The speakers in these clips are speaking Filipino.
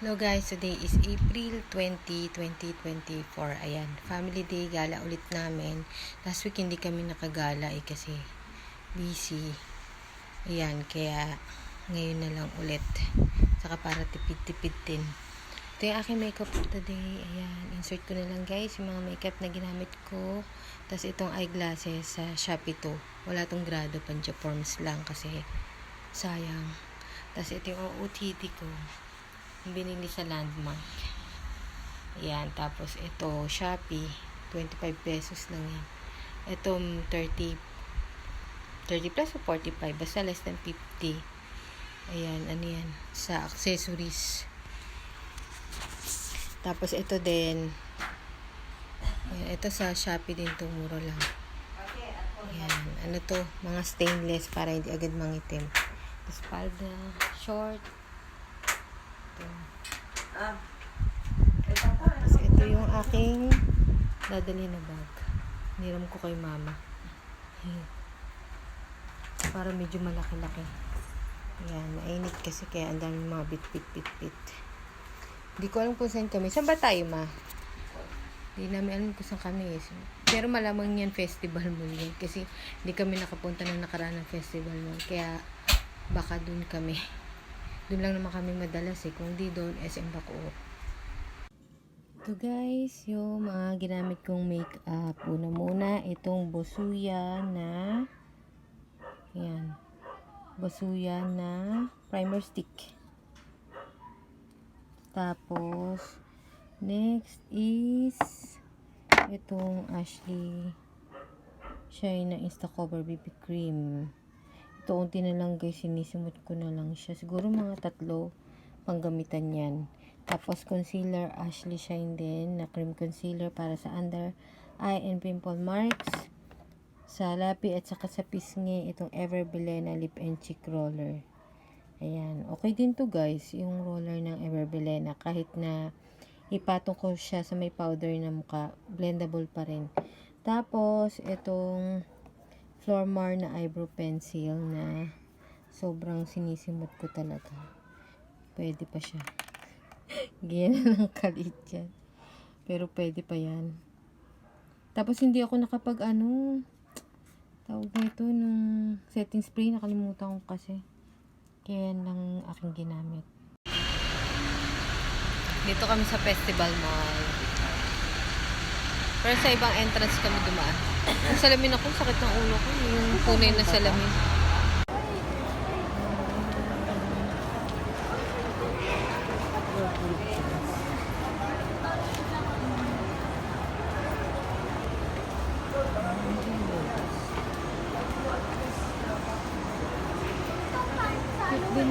Hello guys, today is April 20, 2024. Ayan, family day gala ulit namin. Last week hindi kami nakagala eh kasi busy. Ayan, kaya ngayon na lang ulit. Saka para tipid-tipid din. Ito yung aking makeup for today. Ayan, insert ko na lang guys yung mga makeup na ginamit ko. Tapos itong eyeglasses sa Shopee to. Wala tong grado, forms lang kasi sayang. Tapos ito yung OOTD ko binili sa landmark. Ayan, tapos ito, Shopee, 25 pesos lang yan. Ito, 30, 30 plus o 45, basta less than 50. Ayan, ano yan, sa accessories. Tapos ito din, ayan, ito sa Shopee din to mura lang. Ayan, ano to, mga stainless para hindi agad mangitim. Tapos palda, short, ito. Tapos ito yung aking dadali na bag. Niram ko kay mama. Para medyo malaki-laki. Ayan, mainit kasi kaya ang daming mga bit-bit-bit-bit. Hindi ko alam kung saan kami. Saan ba tayo, ma? Hindi namin alam kung saan kami. eh. Pero malamang yan festival mall yan. Kasi hindi kami nakapunta ng nakaraan ng festival mall. Kaya baka dun kami. Doon lang naman kami madalas eh. Kung di doon, SM Bacoor. Ito guys, yung mga ginamit kong makeup. Una muna, itong Bosuya na yan. Bosuya na primer stick. Tapos, next is itong Ashley Shine na Insta Cover BB Cream. Ito, unti na lang guys, sinisimot ko na lang siya. Siguro mga tatlo panggamitan yan. Tapos, concealer, Ashley Shine din, na cream concealer para sa under eye and pimple marks. Sa lapi at saka sa pisngi, itong Ever Belena Lip and Cheek Roller. Ayan. Okay din to guys, yung roller ng Ever Belena. Kahit na ipatong ko siya sa may powder na mukha, blendable pa rin. Tapos, itong Flormar na eyebrow pencil na sobrang sinisimot ko talaga. Pwede pa siya. Ganyan ng kalit yan. Pero pwede pa yan. Tapos hindi ako nakapag ano, tawag na ito nung setting spray. Nakalimutan ko kasi. Kaya lang aking ginamit. Dito kami sa festival mall. Pero sa ibang entrance kami dumaan. Yung salamin ako, sakit ng ulo ko. Yung punay na salamin.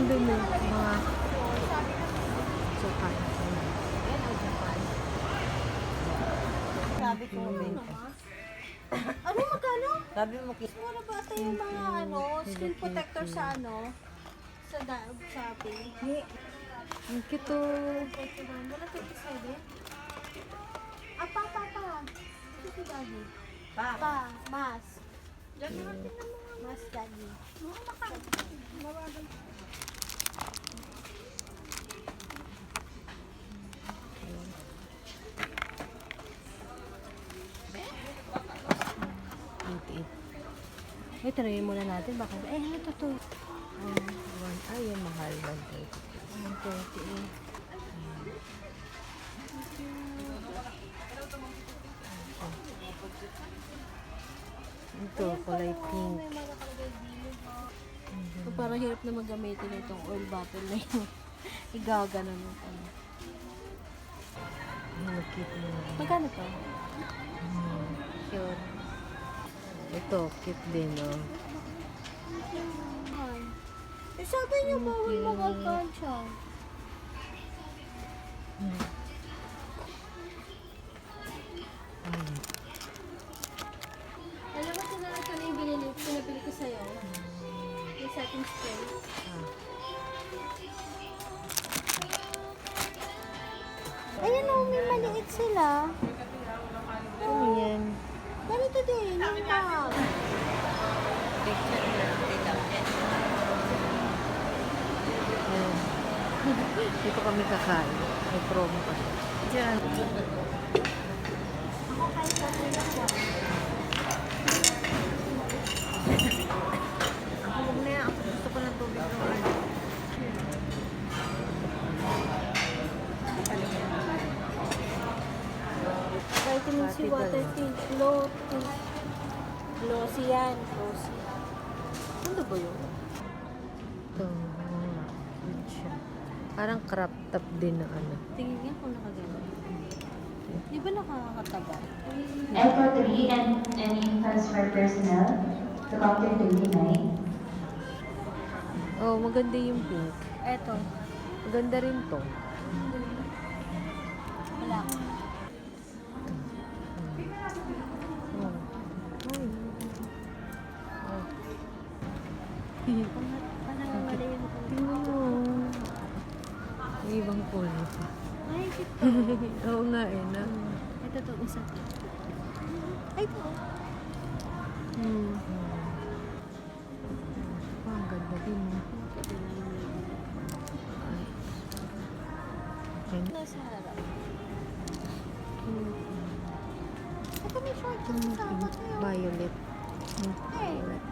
Dun eh. Mga sopa. Sabi ko? Sabi mo, ki- Mura ba ito yung mga ano, skin protector sa ano? Sa da Shopee? Ang cute oh. Wala 27? Ah, pa, pa, pa. Ito Daddy. pa, Pa, mas. Daddy natin ng mga mas, Daddy. Mga maka. Ay, try muna natin. Baka, eh, ano to? Um, one, ay, yung mahal. 130. 130 eh. Ito, kulay pink. So, parang hirap na magamitin itong oil bottle na yung igagana mo. Ano. Ang cute mo. Magkano to? Cute. Ito, cute din, oh. Eh, sabi niyo bawal mag-alkansya. Ay, Alam mo, ito na ito na yung binili, pinabili ko sa'yo. Yung setting spray. ah. Ayan o, may maliit sila. Ano yan? Ganito din, yung na, Ayan. Dito kami kakain. May promo pa. Diyan. Ako huwag na yan. Ako gusto ko ng tubig ng ano. Pati water tint, glow tint. Glossy yan. Glossy. Ano ba yun? Ito. siya. Parang crop top din na ano. Tingin nga kung nakagano. Di ba nakakataba? Echo 3 and any transfer personnel to Counter 29. Oh, maganda yung pink. Eto. Maganda rin to. Wala. Oh. Parang mali yung Tingnan mo. May ibang kulay pa. Ay, ito. Oo nga eh, na. Ito to, isa to. Ay, ito. Hmm. Oh, ang ganda din. Okay. Nasa harap. Ito may short yung kasama to yun. Violet. Hmm, Ay. Violet.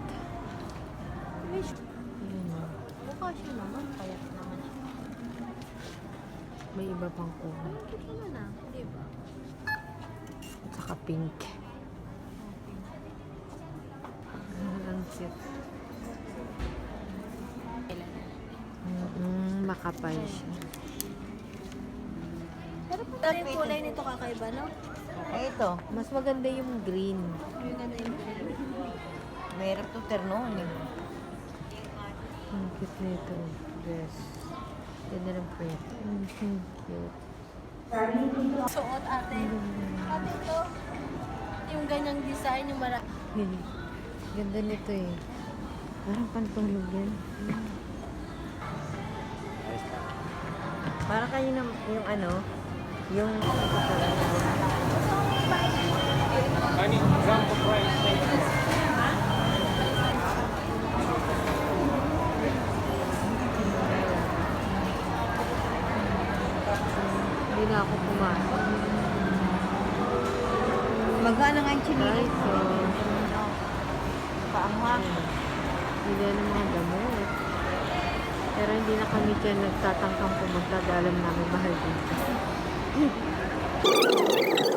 May short. Ayan o. Mukha siya naman. Payat naman siya. May iba pang kulay. Ang cute naman ah. Di ba? At saka pink. Ang cute. Mm, makapal siya. Pero pati yung kulay nito kakaiba, no? Ay, ito. Mas maganda yung green. Yung ano yung Meron to ternon eh. Ang cute nito. Dress. Ganda ng print. Mm, cute. suot ate. Ate ito. Yung ganyang design, yung mara... Ganda nito eh. Parang pantulog yan. Para kayo na yung ano, yung Hindi Right, so, Paanghang. hindi ng mga gamot. Pero hindi na kami dyan nagtatangkang pumunta dahil alam namin mahal dito.